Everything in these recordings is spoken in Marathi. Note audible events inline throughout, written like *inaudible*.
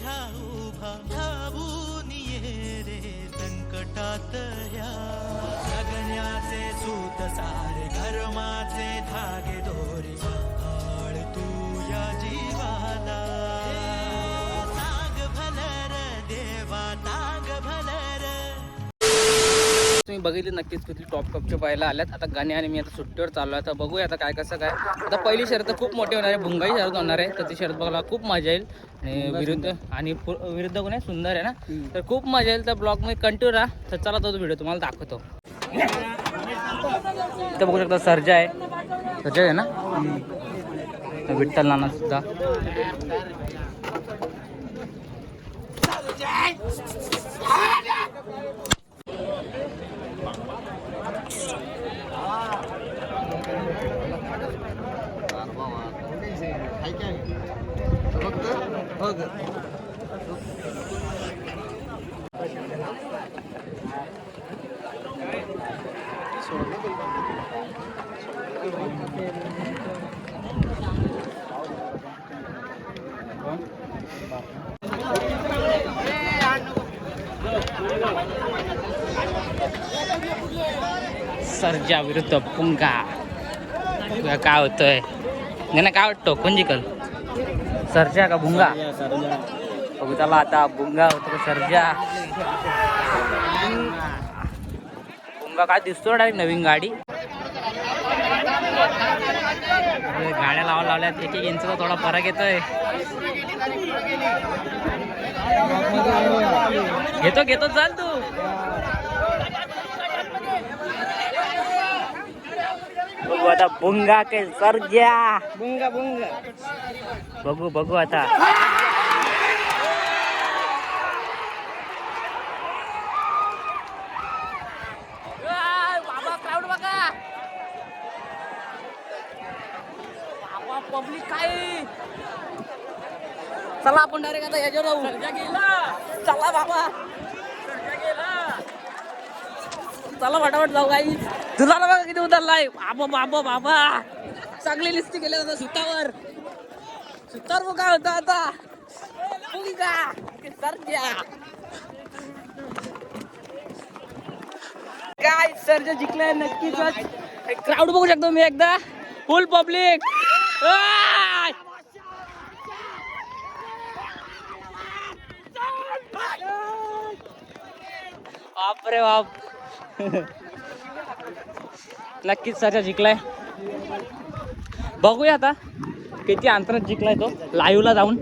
खंबीरा उभा धावून ये रे संकटात या। जगण्याचे सूत सारे धर्माचे धागे दो तुम्ही बघितले नक्कीच किती टॉप टॉपचे पाहायला आल्यात. आता गाणी आणि मी आता सुट्टीवर चाललो आहे आता बघूया आता काय कसं काय. आता पहिली शर्यत खूप मोठी होणार आहे. भुंगाई शर्यत होणार आहे. तर ती शर्यत बघायला खूप मजा येईल. आणि विरुद्ध आणि विरुद्ध कोण आहे सुंदर आहे ना? तर खूप मजा येईल. तर ब्लॉगमध्ये कंटिन्यू राहा. तर चला तो व्हिडिओ तुम्हाला दाखवतो. इथं बघू शकता सर्जा आहे. सर्जा आहे ना? विठ्ठल नाना सुद्धा. सर्जा विरुद्ध पुंगा बघूया काय होतंय नाही काय वाटतो कोण जिकल सर्जा का भुंगा? बघू त्याला आता भुंगा होतो सर्जा? भुंगा काय दिसतो डायरेक्ट नवीन गाडी? गाड्या लावा लावल्यात एक एक इंचचा थोडा फरक येतोय. घेतो घेतो चाल तू. बघू आता बुंगा के सर्जा बुंगा बुंगा बघू बघू आता बाबा क्राऊड बघा बाबा पब्लिक काय चला आपण डायरेक्ट आता याच्यावर जाऊ चला बाबा चला फटाफट जाऊ काही तुला ना बघा किती उतरलाय? बाबा बाबा बाबा. चांगली लिस्टी केली होता सुतावर. सुतावर मग काय होतं आता? काय सर जे जिंकलंय जिंकलाय नक्कीच क्राऊड बघू शकतो मी एकदा. फुल पब्लिक बापरे बाप. *laughs* नक्कीच सर्जा जिंकलाय. बघूया आता किती अंतरात जिंकलाय तो. लाईव्हला जाऊन.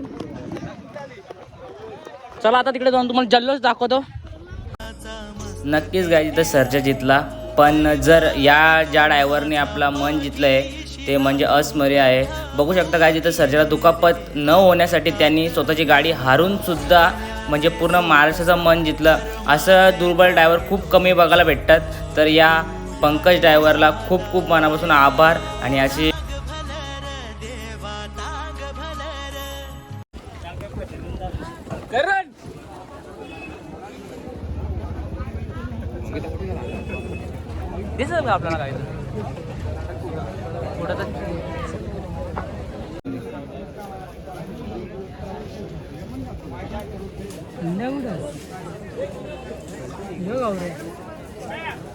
चला आता तिकडे जाऊन तुम्हाला जल्लोष दाखवतो. नक्कीच गाय तिथं सर्जा जितला. पण जर या ज्या ड्रायव्हरने आपला मन जितलंय ते म्हणजे अस्मर्य आहे. बघू शकता काय जिथं सर्जाला दुखापत न होण्यासाठी त्यांनी स्वतःची गाडी हारून सुद्धा म्हणजे पूर्ण महाराष्ट्राचं मन जितलं असं दुर्बल ड्रायव्हर खूप कमी बघायला भेटतात. तर या पंकज ड्रायव्हरला खूप खूप मनापासून आभार आणि अशी आपल्याला काय? कुठं तर